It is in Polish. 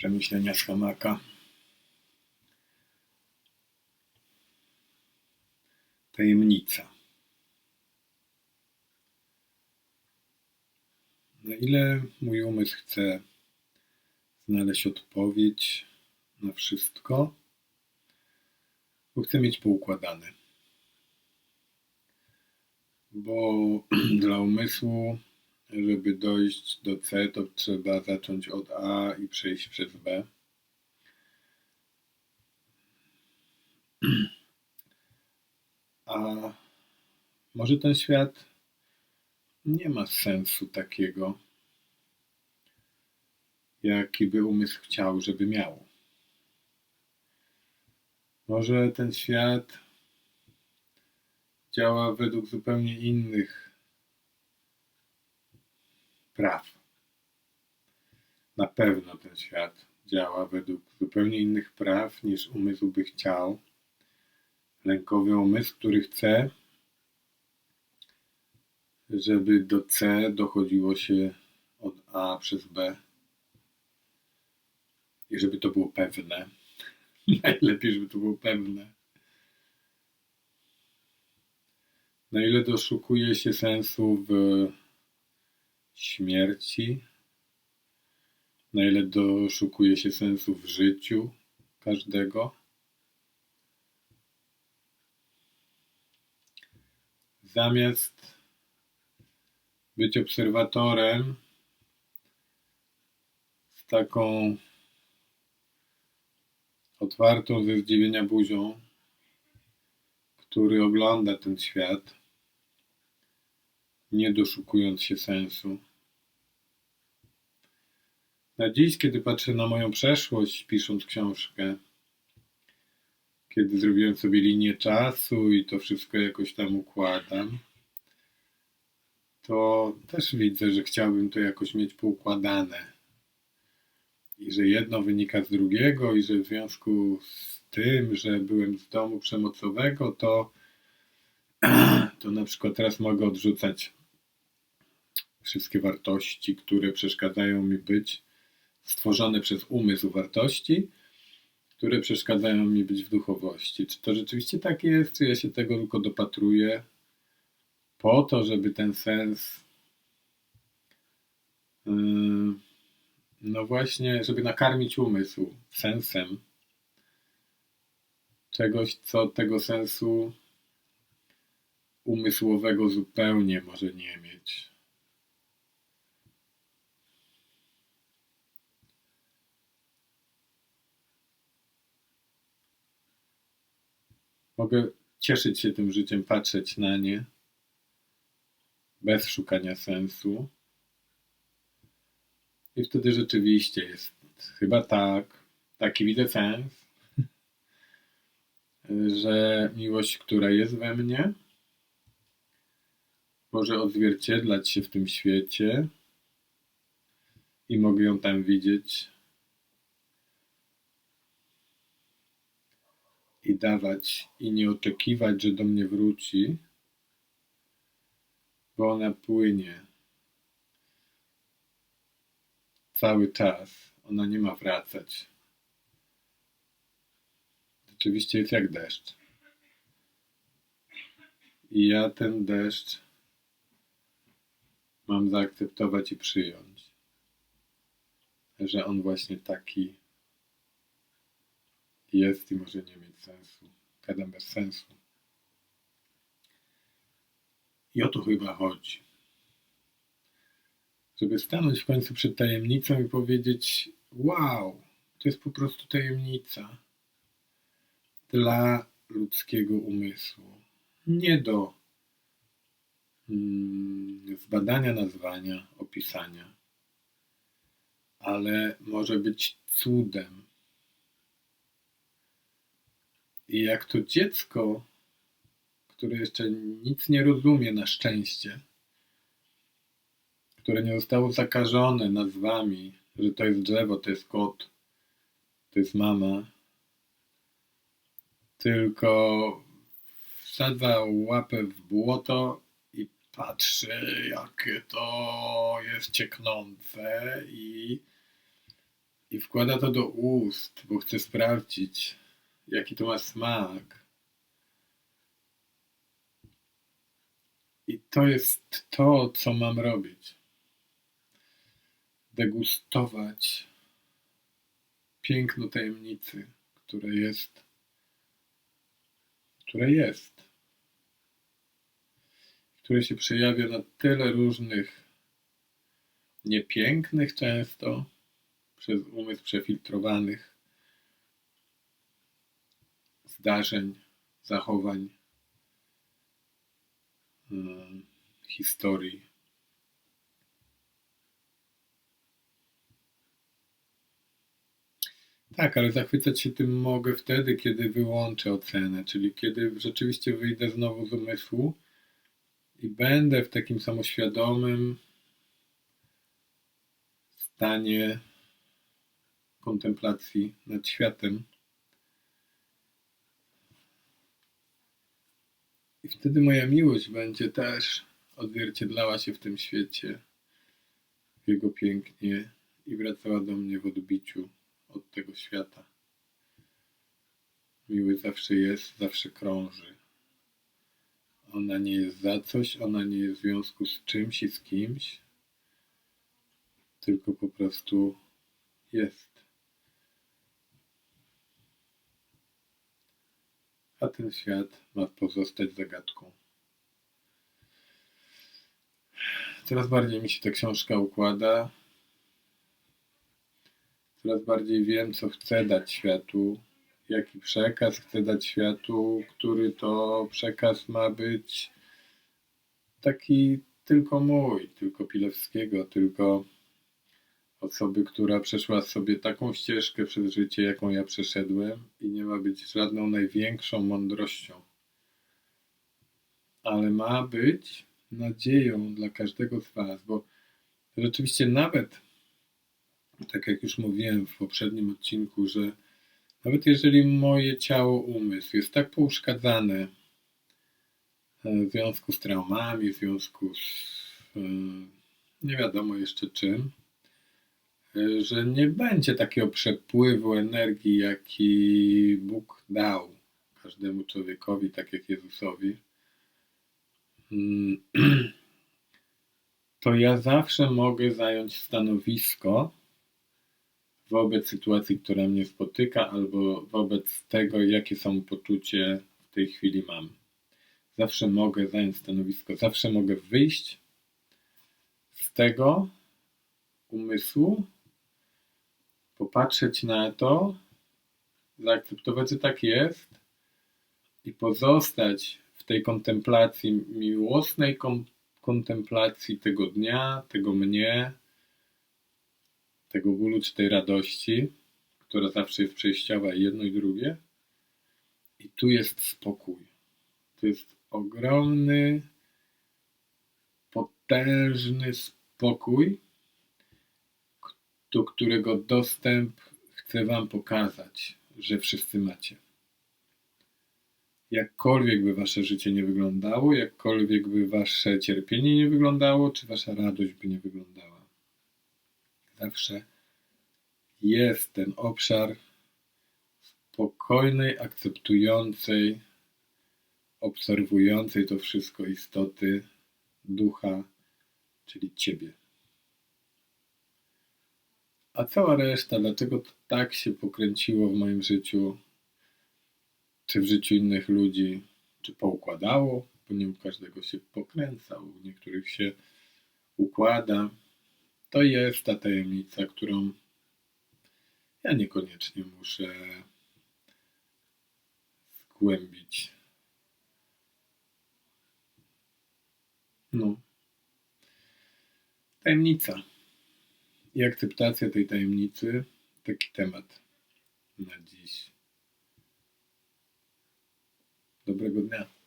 Przemyślenia z hamaka. Tajemnica. Na ile mój umysł chce znaleźć odpowiedź na wszystko, bo chcę mieć poukładane. Bo dla umysłu, żeby dojść do C, to trzeba zacząć od A i przejść przez B. A może ten świat nie ma sensu takiego, jaki by umysł chciał, żeby miał. Może ten świat działa według zupełnie innych praw. Na pewno ten świat działa według zupełnie innych praw niż umysł by chciał. Lękowy umysł, który chce, żeby do C dochodziło się od A przez B i żeby to było pewne. Najlepiej, żeby to było pewne. Na ile doszukuje się sensu w śmierci, na ile doszukuje się sensu w życiu każdego. Zamiast być obserwatorem z taką otwartą ze zdziwienia buzią, który ogląda ten świat, nie doszukując się sensu. Na dziś, kiedy patrzę na moją przeszłość, pisząc książkę, kiedy zrobiłem sobie linię czasu i to wszystko jakoś tam układam, to też widzę, że chciałbym to jakoś mieć poukładane. I że jedno wynika z drugiego, i że w związku z tym, że byłem z domu przemocowego, to, to na przykład teraz mogę odrzucać wszystkie wartości, które przeszkadzają mi być stworzone przez umysł wartości, które przeszkadzają mi być w duchowości. Czy to rzeczywiście tak jest, czy ja się tego tylko dopatruję po to, żeby ten sens yy, no właśnie, żeby nakarmić umysł sensem czegoś, co tego sensu umysłowego zupełnie może nie mieć. Mogę cieszyć się tym życiem, patrzeć na nie bez szukania sensu. I wtedy rzeczywiście jest chyba tak, taki widzę sens, że miłość, która jest we mnie, może odzwierciedlać się w tym świecie i mogę ją tam widzieć i dawać i nie oczekiwać, że do mnie wróci, bo ona płynie cały czas. Ona nie ma wracać. Rzeczywiście jest jak deszcz. I ja ten deszcz mam zaakceptować i przyjąć, że on właśnie taki jest i może nie mieć sensu. Gadam bez sensu. I o to chyba chodzi. Żeby stanąć w końcu przed tajemnicą i powiedzieć: Wow, to jest po prostu tajemnica dla ludzkiego umysłu. Nie do mm, zbadania, nazwania, opisania, ale może być cudem. I jak to dziecko, które jeszcze nic nie rozumie na szczęście, które nie zostało zakażone nazwami, że to jest drzewo, to jest kot, to jest mama, tylko wsadza łapę w błoto i patrzy, jakie to jest cieknące i i wkłada to do ust, bo chce sprawdzić, jaki to ma smak. I to jest to, co mam robić. Degustować piękno tajemnicy, które jest, które jest, które się przejawia na tyle różnych, niepięknych często, przez umysł przefiltrowanych zdarzeń, zachowań, hmm, historii. Tak, ale zachwycać się tym mogę wtedy, kiedy wyłączę ocenę, czyli kiedy rzeczywiście wyjdę znowu z umysłu i będę w takim samoświadomym stanie kontemplacji nad światem. Wtedy moja miłość będzie też odzwierciedlała się w tym świecie, w jego pięknie i wracała do mnie w odbiciu od tego świata. Miłość zawsze jest, zawsze krąży. Ona nie jest za coś, ona nie jest w związku z czymś i z kimś, tylko po prostu jest. A ten świat ma pozostać zagadką. Coraz bardziej mi się ta książka układa. Coraz bardziej wiem, co chcę dać światu, jaki przekaz chcę dać światu, który to przekaz ma być taki tylko mój, tylko Pilewskiego, tylko osoby, która przeszła sobie taką ścieżkę przez życie, jaką ja przeszedłem i nie ma być żadną największą mądrością. Ale ma być nadzieją dla każdego z Was, bo rzeczywiście nawet, tak jak już mówiłem w poprzednim odcinku, że nawet jeżeli moje ciało, umysł jest tak pouszkadzane e, w związku z traumami, w związku z e, nie wiadomo jeszcze czym, że nie będzie takiego przepływu energii, jaki Bóg dał każdemu człowiekowi, tak jak Jezusowi, mm, to ja zawsze mogę zająć stanowisko wobec sytuacji, która mnie spotyka, albo wobec tego, jakie samopoczucie w tej chwili mam. Zawsze mogę zająć stanowisko, zawsze mogę wyjść z tego umysłu, popatrzeć na to, zaakceptować, że tak jest i pozostać w tej kontemplacji, miłosnej kontemplacji tego dnia, tego mnie, tego bólu czy tej radości, która zawsze jest przejściowa i jedno i drugie. I tu jest spokój. To jest ogromny, potężny spokój, do którego dostęp chcę Wam pokazać, że wszyscy macie. Jakkolwiek by Wasze życie nie wyglądało, jakkolwiek by Wasze cierpienie nie wyglądało, czy Wasza radość by nie wyglądała zawsze jest ten obszar spokojnej, akceptującej, obserwującej to wszystko istoty ducha, czyli Ciebie. A cała reszta, dlaczego to tak się pokręciło w moim życiu, czy w życiu innych ludzi, czy poukładało, bo nie u każdego się pokręca, u niektórych się układa. To jest ta tajemnica, którą ja niekoniecznie muszę zgłębić. No. Tajemnica i akceptacja tej tajemnicy taki temat na dziś. Dobrego dnia.